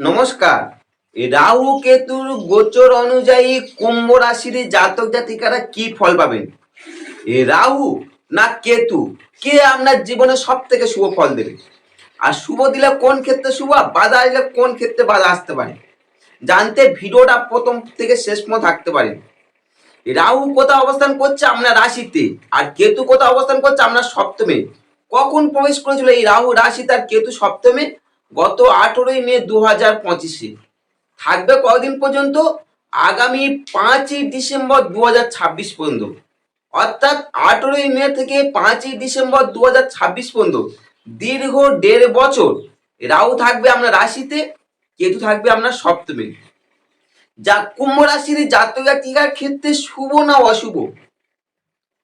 নমস্কার। রাহু কেতুর গোচর অনুযায়ী কুম্ভ রাশির জাতক জাতিকারা কি ফল পাবেন? এ রাহু না কেতু? কে আপনার জীবনে সব থেকে শুভ ফল দেবে? আর শুভ দিলে কোন ক্ষেত্রে শুভ? বাধা আসলে কোন ক্ষেত্রে বাধা আসতে পারে? জানতে ভিডিওটা প্রথম থেকে শেষ পর্যন্ত থাকতে পারেন। রাহু কোথাও অবস্থান করছে? আপনার রাশিতে। আর কেতু কোথাও অবস্থান করছে? আপনার সপ্তমে। কখন প্রবেশ করেছিল এই রাহু রাশি তার কেতু সপ্তমে গত আঠেরোই মে দু হাজার পঁচিশে। থাকবে কদিন পর্যন্ত? আগামী পাঁচই ডিসেম্বর দু হাজার ছাব্বিশ পর্যন্ত। অর্থাৎ আঠেরোই মে থেকে পাঁচই ডিসেম্বর দু হাজার ছাব্বিশ পর্যন্ত। দীর্ঘ দেড় বছর রাহু থাকবে আপনার রাশিতে, কেতু থাকবে আপনার সপ্তমে। যা কুম্ভ রাশির জাতক জাতিকার ক্ষেত্রে শুভ না অশুভ?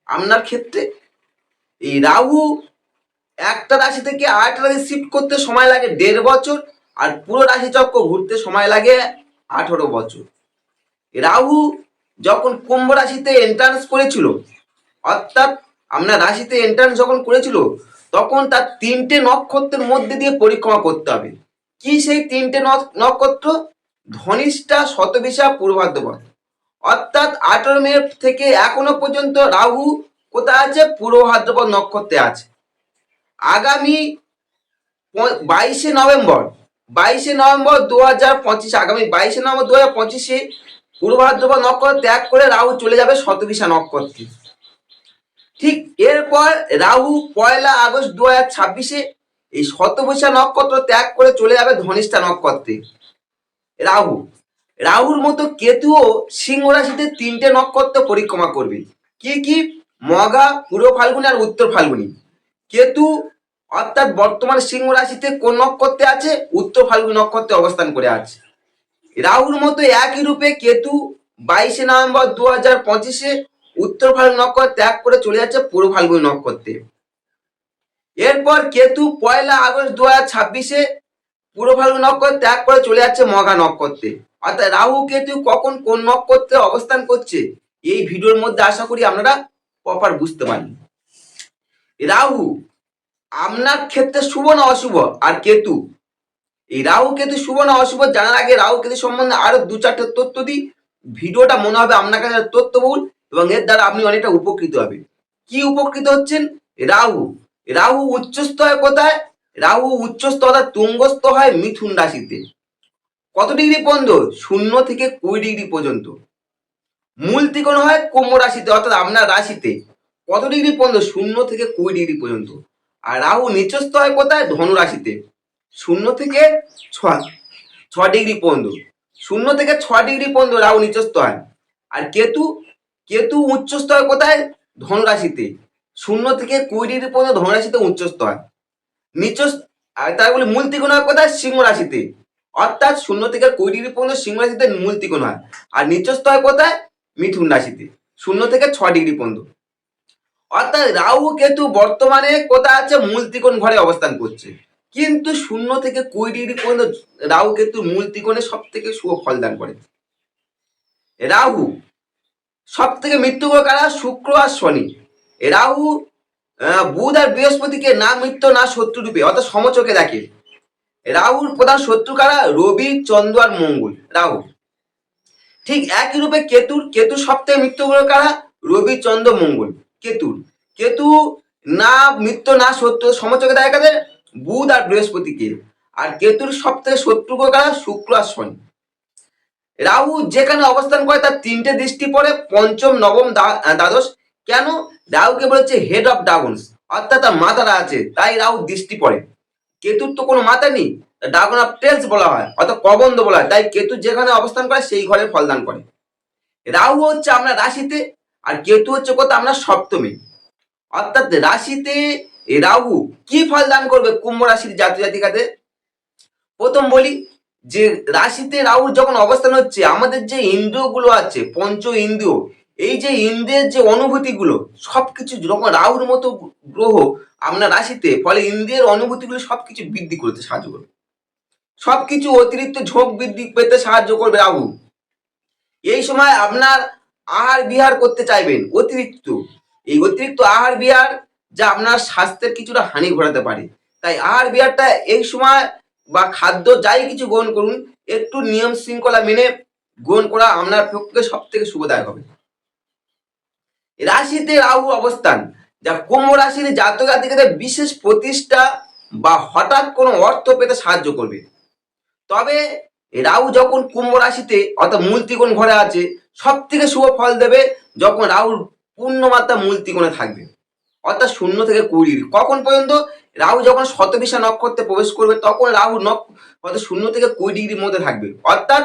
আপনার ক্ষেত্রে? এই রাহু একটা রাশি থেকে আরেকটা রাশি শিফট করতে সময় লাগে দেড় বছর, আর পুরো রাশি চক্র ঘুরতে সময় লাগে আঠেরো বছর। রাহু যখন কুম্ভ রাশিতে এন্ট্রান্স করেছিল, অর্থাৎ আপনার রাশিতে এন্ট্রান্স যখন করেছিল, তখন তার তিনটে নক্ষত্রের মধ্যে দিয়ে পরিক্রমা করতে হবে। কি সেই তিনটে নক্ষত্র? ধনিষ্ঠা শতবিশা পূর্বাদ্রপদ অর্থাৎ আঠেরো মে থেকে এখনও পর্যন্ত রাহু কোথায় আছে? পূর্ব ভাদ্রপদ নক্ষত্রে আছে। আগামী বাইশে নভেম্বর বাইশে নভেম্বর দু হাজার পঁচিশ, আগামী বাইশে নভেম্বর দু হাজার পঁচিশে পূর্ব নক্ষত্র ত্যাগ করে রাহু চলে যাবে শতবিশা নক্ষত্রে। ঠিক এরপর রাহু পয়লা আগস্ট দু হাজার ছাব্বিশে এই শতবিশা নক্ষত্র ত্যাগ করে চলে যাবে ধনিষ্ঠা নক্ষত্রে। রাহু, রাহুর মতো কেতুও সিংহ রাশিতে তিনটে নক্ষত্র পরিক্রমা করবে। কি কি? মগা, পূর্ব ফাল্গুনি আর উত্তর ফাল্গুনি। কেতু অর্থাৎ বর্তমান সিংহ রাশিতে কোন নক্ষত্রে আছে? উত্তর ফাল্গুনি নক্ষত্রে অবস্থান করে আছে। রাহুর মতো একই রূপে কেতু বাইশে নভেম্বর দু হাজার পঁচিশে উত্তর ফাল্গুনি নক্ষত্র ত্যাগ করে চলে যাচ্ছে পূর্ব ফাল্গুনি নক্ষত্রে। এরপর কেতু পয়লা আগস্ট দু হাজার ছাব্বিশে পূর্ব ফাল্গুনি নক্ষত্র ত্যাগ করে চলে যাচ্ছে মগা নক্ষত্রে। অর্থাৎ রাহু কেতু কখন কোন নক্ষত্রে অবস্থান করছে? এই ভিডিওর মধ্যে আশা করি আপনারা প্রপার বুঝতে পারেন রাহু, আপনার ক্ষেত্রে শুভ না অশুভ? আর কেতু? এই রাহু, কেতু শুভ না অশুভ জানার আগে রাহু, কেতু সম্বন্ধে আরও দু চারটে তথ্য দিই। ভিডিওটা মনে হবে আপনার কাছে তথ্যবহুল এবং এর দ্বারা আপনি অনেকটা উপকৃত হবেন। কি উপকৃত হচ্ছেন? রাহু। রাহু উচ্চস্থ হয় কোথায়? রাহু উচ্চস্থ অর্থাৎ তুঙ্গস্থ হয় মিথুন রাশিতে। কত ডিগ্রি পর্যন্ত? শূন্য থেকে কুড়ি ডিগ্রি পর্যন্ত। মূল ত্রিকোণ হয় কুম্ভ রাশিতে, অর্থাৎ আপনার রাশিতে। কত ডিগ্রি পর্যন্ত? শূন্য থেকে কুড়ি ডিগ্রি পর্যন্ত। আর রাহু নিচস্থ হয় কোথায়? ধনুরাশিতে শূন্য থেকে ছ ছ ডিগ্রি পর্যন্ত। শূন্য থেকে ছ ডিগ্রি পর্যন্ত রাহু নিচস্থ হয়। আর কেতু কেতু উচ্চস্থ হয় কোথায়? ধনু রাশিতে। শূন্য থেকে কুড়ি ডিগ্রি পর্যন্ত ধনু রাশিতে উচ্চস্থ হয়। নিচ আর তাই বলে মূল ত্রিকোণ হয় কোথায়? সিংহ রাশিতে। অর্থাৎ শূন্য থেকে কুড়ি ডিগ্রি পর্যন্ত সিংহ রাশিতে মূল ত্রিকোণ হয়। আর নিচস্থ হয় কোথায়? মিথুন রাশিতে। শূন্য থেকে ছ ডিগ্রি পর্যন্ত। অর্থাৎ রাহু কেতু বর্তমানে কোথায় আছে? মূল ত্রিকোণ ঘরে অবস্থান করছে। কিন্তু শূন্য থেকে কুড়ি ডিগ্রি পর্যন্ত রাহু কেতু মূল ত্রিকোণে সব থেকে শুভ ফল দান করে। রাহু সব থেকে মৃত্যু কারা? শুক্র আর শনি। রাহু বুধ আর বৃহস্পতিকে না মৃত্যু, না শত্রু রূপে, অর্থাৎ সমচকে দেখে। রাহুর প্রধান শত্রু কারা? রবি, চন্দ্র আর মঙ্গল, রাহু। ঠিক একই রূপে কেতুর কেতু সপ্তাহে মৃত্যু কারা? রবি, চন্দ্র, মঙ্গল। কেতুর কেতু না, মৃত্যু না, শত্রু সমচকে দেখা কাদের বুধ আর বৃহস্পতিকে। আর কেতুর সপ্তাহে শত্রু গ্রহ কারা? শুক্র আর শনি। রাহু যেখানে অবস্থান করে, তার তিনটে দৃষ্টি পড়ে, পঞ্চম, নবম দ্বাদশ। কেন? রাহুকে বলেছে হেড অফ ড্রাগনস অর্থাৎ তার মাথাটা আছে, তাই রাহু দৃষ্টি পড়ে। কেতুর তো কোনো মাথা নেই ড্রাগন অফ টেলস বলা হয়, অর্থাৎ কবন্ধ বলা হয়, তাই কেতু যেখানে অবস্থান করে, সেই ঘরে ফলদান করে। রাহু হচ্ছে আমরা রাশিতে আর কেতু হচ্ছে কত আপনার সপ্তমী। অর্থাৎ রাশিতে রাহু কি ফল দান করবে কুম্ভ রাশির জাতি জাতিকাদের? প্রথম বলি যে রাশিতে রাহুর যখন অবস্থান হচ্ছে, আমাদের যে ইন্দ্রিয়গুলো আছে, পঞ্চ ইন্দ্রিয়, এই যে ইন্দ্রিয়ের যে অনুভূতিগুলো, সবকিছু যখন রাহুর মতো গ্রহ আপনার রাশিতে, ফলে ইন্দ্রিয়ের অনুভূতিগুলো সবকিছু বৃদ্ধি করতে সাহায্য করবে। সবকিছু অতিরিক্ত ঝোঁক বৃদ্ধি পেতে সাহায্য করবে রাহু। এই সময় আপনার আহার বিহার করতে চাইবেন, অতিরিক্ত। এই অতিরিক্ত আহার বিহার যা আপনার স্বাস্থ্যের কিছুটা হানি ঘটাতে পারে। তাই আহার বিহারটা এই সময় বা খাদ্য যাই কিছু গ্রহণ করুন, একটু নিয়ম শৃঙ্খলা মেনে গ্রহণ করা আপনার পক্ষে সব থেকে শুভদায়ক হবে। রাশিতে রাহু অবস্থান, যা কুম্ভ রাশির জাতক বিশেষ প্রতিষ্ঠা বা হঠাৎ কোনো অর্থ পেতে সাহায্য করবে। তবে রাহু যখন কুম্ভ রাশিতে অর্থাৎ মূল ত্রিকোণ ঘরে আছে সব থেকে শুভ ফল দেবে যখন রাহুর পূর্ণমাত্রা মূল ত্রিকোণে থাকবে। অর্থাৎ শূন্য থেকে কুড়ি কখন পর্যন্ত? রাহু যখন শতবিশা নক্ষত্রে প্রবেশ করবে, তখন রাহু নক অর্থাৎ শূন্য থেকে কুড়ি ডিগ্রির মধ্যে থাকবে। অর্থাৎ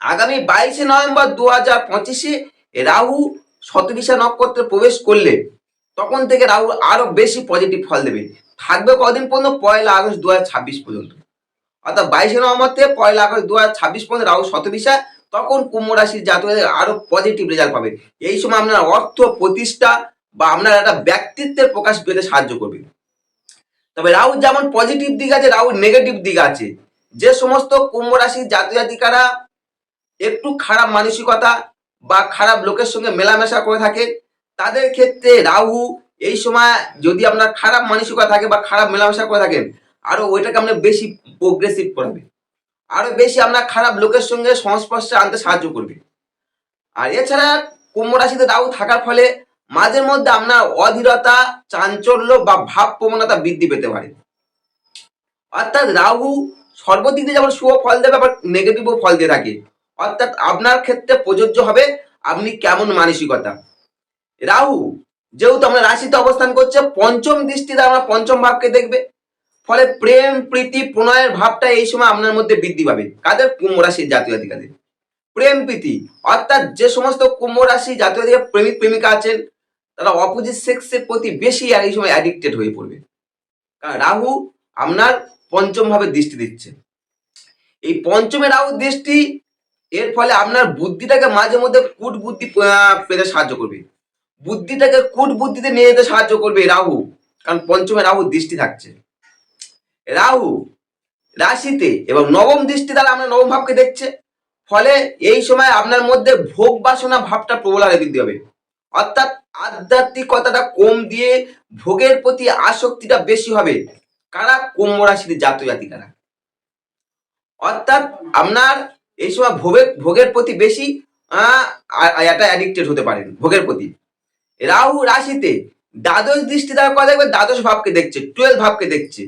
আগামী বাইশে নভেম্বর দু হাজার পঁচিশে রাহু শতবিশা নক্ষত্রে প্রবেশ করলে তখন থেকে রাহু আরও বেশি পজিটিভ ফল দেবে। থাকবে কদিন পর্যন্ত? পয়লা আগস্ট দু হাজার ছাব্বিশ পর্যন্ত। অর্থাৎ বাইশে নভেম্বর থেকে পয়লা আগস্ট দু হাজার ছাব্বিশ পর্যন্ত রাহু শতবিশা তখন কুম্ভ রাশির জাতকদের আরও পজিটিভ রেজাল্ট পাবে। এই সময় আপনার অর্থ প্রতিষ্ঠা বা আপনার একটা ব্যক্তিত্বের প্রকাশ পেতে সাহায্য করবে। তবে রাহুর যেমন পজিটিভ দিক আছে রাহুর নেগেটিভ দিক আছে। যে সমস্ত কুম্ভ রাশির জাতক জাতিকারা একটু খারাপ মানসিকতা বা খারাপ লোকের সঙ্গে মেলামেশা করে থাকে, তাদের ক্ষেত্রে রাহু এই সময় যদি আপনার খারাপ মানসিকতা থাকে বা খারাপ মেলামেশা করে থাকেন, আরও ওইটাকে আপনার বেশি প্রোগ্রেসিভ করবে। আরও বেশি আপনার খারাপ লোকের সঙ্গে সংস্পর্শে আনতে সাহায্য করবে। আর এছাড়া কুম্ভ রাশিতে রাহু থাকার ফলে মাঝে মধ্যে আপনার অধীরতা, চাঞ্চল্য বা ভাব প্রবণতা বৃদ্ধি পেতে পারে। অর্থাৎ রাহু সর্বদিক দিয়ে যেমন শুভ ফল দেবে, আবার নেগেটিভও ফল দিয়ে থাকে। অর্থাৎ আপনার ক্ষেত্রে প্রযোজ্য হবে আপনি কেমন মানসিকতা। রাহু, যেহেতু আমরা রাশিতে অবস্থান করছে, পঞ্চম দৃষ্টিতে আমরা পঞ্চম ভাবকে দেখবে। ফলে প্রেম, প্রীতি, প্রণয়ের ভাবটা এই সময় আপনার মধ্যে বৃদ্ধি পাবে। কাদের? কুম্ভ রাশির জাতীয় অধিকারী। প্রেম, প্রীতি, অর্থাৎ যে সমস্ত কুম্ভ রাশি জাতীয় অধিকার, প্রেমিক, প্রেমিকা আছেন, তারা অপোজিট সেক্সের প্রতি বেশি আর এই সময় অ্যাডিক্টেড হয়ে পড়বে। কারণ রাহু আপনার পঞ্চম ভাবে দৃষ্টি দিচ্ছে। এই পঞ্চমে রাহু দৃষ্টি, এর ফলে আপনার বুদ্ধিটাকে মাঝে মধ্যে কুট বুদ্ধি পেতে সাহায্য করবে। বুদ্ধিটাকে কুট বুদ্ধিতে নিয়ে যেতে সাহায্য করবে রাহু। কারণ পঞ্চমে রাহু দৃষ্টি থাকছে। রাহু রাশিতে এবং নবম দৃষ্টি দ্বারা আমরা নবম ভাবকে দেখছে। ফলে এই সময় আপনার মধ্যে ভোগ বাসনা ভাবটা প্রবল হারে বৃদ্ধি হবে অর্থাৎ আধ্যাত্মিকতাটা কম দিয়ে ভোগের প্রতি আসক্তিটা বেশি হবে। কারা? কুম্ভ রাশির জাতীয় জাতিকারা। অর্থাৎ আপনার এই সময় ভোগের ভোগের প্রতি বেশি এটা অ্যাডিক্টেড হতে পারেন ভোগের প্রতি। রাহু রাশিতে দ্বাদশ দৃষ্টি দ্বারা কথা দেখবে? দ্বাদশ ভাবকে দেখছে টুয়েলভ ভাবকে দেখছে।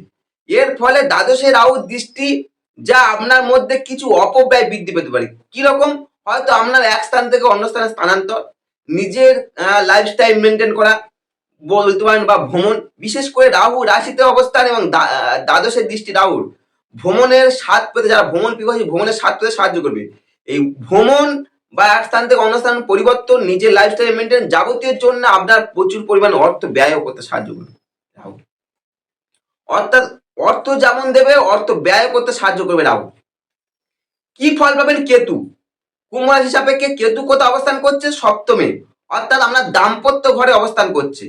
এর ফলে দ্বাদশে রাহুর দৃষ্টি যা আপনার মধ্যে কিছু অপব্যয় বৃদ্ধি পেতে পারে। কীরকম? হয়তো আপনার এক স্থান থেকে অন্য স্থানে স্থানান্তর, নিজের লাইফস্টাইল মেনটেন করা, বলতে পারেন বা ভ্রমণ, বিশেষ করে রাহু রাশিতে অবস্থান এবং দ্বা- দ্বাদশের দৃষ্টি রাহুর। ভ্রমণের স্বাদ পেতে যারা ভ্রমণ পিপাসী, ভ্রমণের স্বাদ পেতে সাহায্য করবে। এই ভ্রমণ বা এক স্থান থেকে অন্য স্থান পরিবর্তন, নিজের লাইফস্টাইল মেনটেন যাবতীয় জন্য আপনার প্রচুর পরিমাণ অর্থ ব্যয় করতে সাহায্য করবে। রাহু। অর্থাৎ অর্থ যেমন দেবে, অর্থ ব্যয় করতে সাহায্য করবে রাহু। কি ফল পাবেন কেতু? কুম্ভ রাশি সাপেক্ষে কেতু কোথায় অবস্থান করছে? সপ্তমে। অর্থাৎ আমরা দাম্পত্য ঘরে অবস্থান করছে।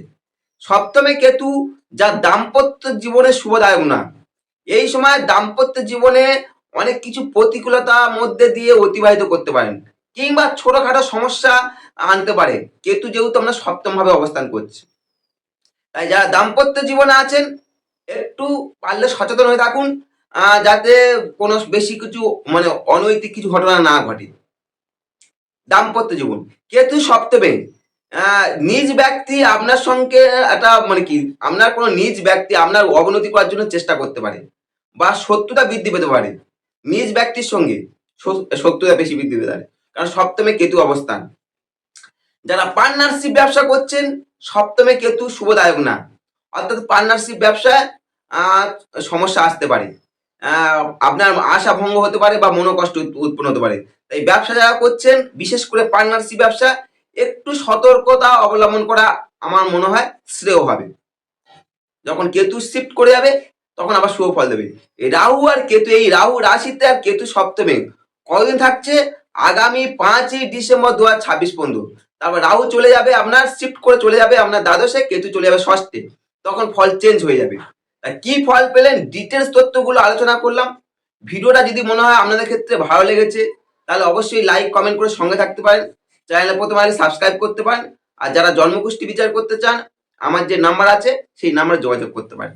সপ্তমে কেতু, যা দাম্পত্য জীবনে শুভদায়ক না। এই সময় দাম্পত্য জীবনে অনেক কিছু প্রতিকূলতার মধ্যে দিয়ে অতিবাহিত করতে পারেন, কিংবা ছোটখাটো সমস্যা আনতে পারে। কেতু যেহেতু আমরা সপ্তম ভাবে অবস্থান করছে। তাই যারা দাম্পত্য জীবনে আছেন একটু পারলে সচেতন হয়ে থাকুন যাতে কোনো বেশি কিছু মানে অনৈতিক কিছু ঘটনা না ঘটে। দাম্পত্য জীবন। কেতু সপ্তমে নিজ ব্যক্তি আপনার সঙ্গে একটা মানে কি, আপনার কোনো নিজ ব্যক্তি আপনার অবনতি করার জন্য চেষ্টা করতে পারে বা শত্রুতা বৃদ্ধি পেতে পারে। নিজ ব্যক্তির সঙ্গে শত্রুতা বেশি বৃদ্ধি পেতে পারে। কারণ সপ্তমে কেতু অবস্থান। যারা পার্টনারশিপ ব্যবসা করছেন, সপ্তমে কেতু শুভদায়ক না। অর্থাৎ পার্টনারশিপ ব্যবসায় সমস্যা আসতে পারে। আপনার আশা ভঙ্গ হতে পারে বা মনোকষ্ট উৎ- উৎপন্ন হতে পারে। তাই ব্যবসা যারা করছেন, বিশেষ করে পার্টনারশিপ ব্যবসা, একটু সতর্কতা অবলম্বন করা আমার মনে হয় শ্রেয় হবে। যখন কেতু শিফট করে যাবে, তখন আবার শুভ ফল দেবে। এই রাহু আর কেতু, এই রাহু রাশিতে আর কেতু সপ্তমে। কতদিন থাকছে? আগামী পাঁচই ডিসেম্বর দু হাজার ছাব্বিশ পর্যন্ত। তারপর রাহু চলে যাবে, আপনার শিফট করে চলে যাবে, আপনার দ্বাদশে, কেতু চলে যাবে ষষ্ঠে। তখন ফল চেঞ্জ হয়ে যাবে। কি ফল পেলেন? ডিটেলস তথ্যগুলো আলোচনা করলাম। ভিডিওটা যদি মনে হয় আপনাদের ক্ষেত্রে ভালো লেগেছে, তাহলে অবশ্যই লাইক কমেন্ট করে সঙ্গে থাকতে পারেন। চ্যানেলে প্রথমে আগে সাবস্ক্রাইব করতে পারেন। আর যারা জন্মগোষ্ঠী বিচার করতে চান, আমার যে নাম্বার আছে, সেই নাম্বারে যোগাযোগ করতে পারেন।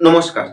নমস্কার।